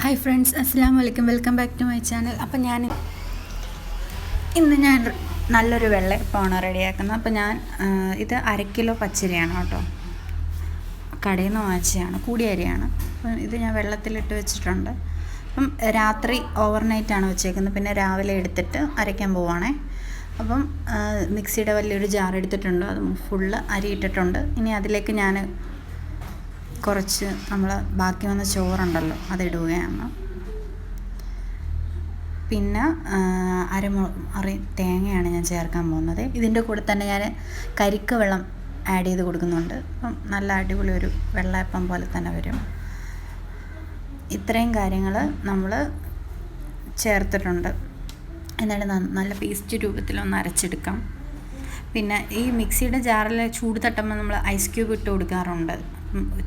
Hi friends അസ്സാം വലൈക്കും welcome back to my channel അപ്പോൾ ഞാൻ ഇന്ന് ഞാൻ നല്ലൊരു വെള്ളയപ്പമാണ് റെഡിയാക്കുന്നത്. അപ്പോൾ ഞാൻ ഇത് അര കിലോ പച്ചരിയാണ് കേട്ടോ. കടയിൽ നിന്ന് വാങ്ങിച്ചതാണ്. കൂടിയ അരിയാണ് അപ്പം ഇത് ഞാൻ വെള്ളത്തിലിട്ട് വെച്ചിട്ടുണ്ട്. അപ്പം രാത്രി ഓവർനൈറ്റാണ് വെച്ചേക്കുന്നത്. പിന്നെ രാവിലെ എടുത്തിട്ട് അരയ്ക്കാൻ പോവാണേ. അപ്പം മിക്സിയുടെ വലിയൊരു ജാർ എടുത്തിട്ടുണ്ട്. അത് ഫുള്ള് അരി ഇട്ടിട്ടുണ്ട്. ഇനി അതിലേക്ക് ഞാൻ കുറച്ച് നമ്മൾ ബാക്കി വന്ന ചോറുണ്ടല്ലോ അതിടുകയാണ്. പിന്നെ അരമു അറി തേങ്ങയാണ് ഞാൻ ചേർക്കാൻ പോകുന്നത്. ഇതിന്റെ കൂടെ തന്നെ ഞാൻ കരിക്ക വെള്ളം ആഡ് ചെയ്ത് കൊടുക്കുന്നുണ്ട്. അപ്പം നല്ല അടിപൊളി ഒരു വെള്ളയപ്പം പോലെ തന്നെ വരും. ഇത്രയും കാര്യങ്ങൾ നമ്മൾ ചേർത്തിട്ടുണ്ട്. എന്നിട്ട് നല്ല പേസ്റ്റ് രൂപത്തിലൊന്ന് അരച്ചെടുക്കാം. പിന്നെ ഈ മിക്സിയുടെ ജാറിൽ ചൂട് തട്ടുമ്പോൾ നമ്മൾ ഐസ് ക്യൂബ് ഇട്ട് കൊടുക്കാറുണ്ട്.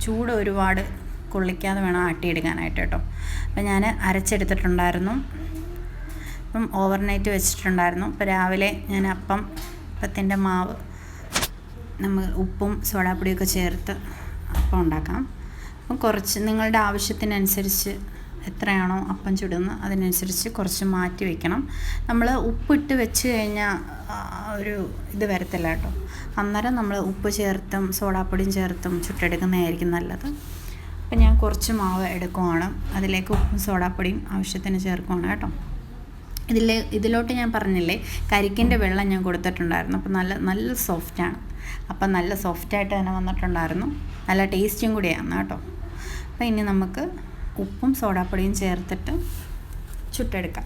ചൂട് ഒരുപാട് കൊള്ളിക്കാതെ വേണം ആട്ടിയെടുക്കാനായിട്ട് കേട്ടോ അപ്പം ഞാൻ അരച്ചെടുത്തിട്ടുണ്ടായിരുന്നു. അപ്പം ഓവർനൈറ്റ് വെച്ചിട്ടുണ്ടായിരുന്നു. അപ്പോൾ രാവിലെ ഞാൻ അപ്പം അപ്പത്തിന്റെ മാവ് നമ്മൾ ഉപ്പും സോഡാപ്പൊടിയൊക്കെ ചേർത്ത് അപ്പം ഉണ്ടാക്കാം. അപ്പം കുറച്ച് നിങ്ങളുടെ ആവശ്യത്തിനനുസരിച്ച് എത്രയാണോ അപ്പം ചുടുന്നത് അതിനനുസരിച്ച് കുറച്ച് മാറ്റി വെക്കണം. നമ്മൾ ഉപ്പിട്ട് വെച്ച് കഴിഞ്ഞാൽ ഒരു ഇത് വരത്തില്ല കേട്ടോ. അന്നേരം നമ്മൾ ഉപ്പ് ചേർത്തും സോഡാപ്പൊടിയും ചേർത്തും ചുട്ടെടുക്കുന്നതായിരിക്കും നല്ലത്. അപ്പം ഞാൻ കുറച്ച് മാവ് എടുക്കുവാണ്. അതിലേക്ക് ഉപ്പും സോഡാപ്പൊടിയും ആവശ്യത്തിന് ചേർക്കുവാണ് കേട്ടോ. ഇതിൽ ഇതിലോട്ട് ഞാൻ പറഞ്ഞില്ലേ കരിക്കിന്റെ വെള്ളം ഞാൻ കൊടുത്തിട്ടുണ്ടായിരുന്നു. അപ്പോൾ നല്ല നല്ല സോഫ്റ്റാണ് അപ്പം നല്ല സോഫ്റ്റായിട്ട് തന്നെ വന്നിട്ടുണ്ടായിരുന്നു. നല്ല ടേസ്റ്റും കൂടിയാണ് കേട്ടോ. അപ്പോൾ ഇനി നമുക്ക് ഉപ്പും സോഡാപ്പൊടിയും ചേർത്തിട്ട് ചുട്ടെടുക്കാം.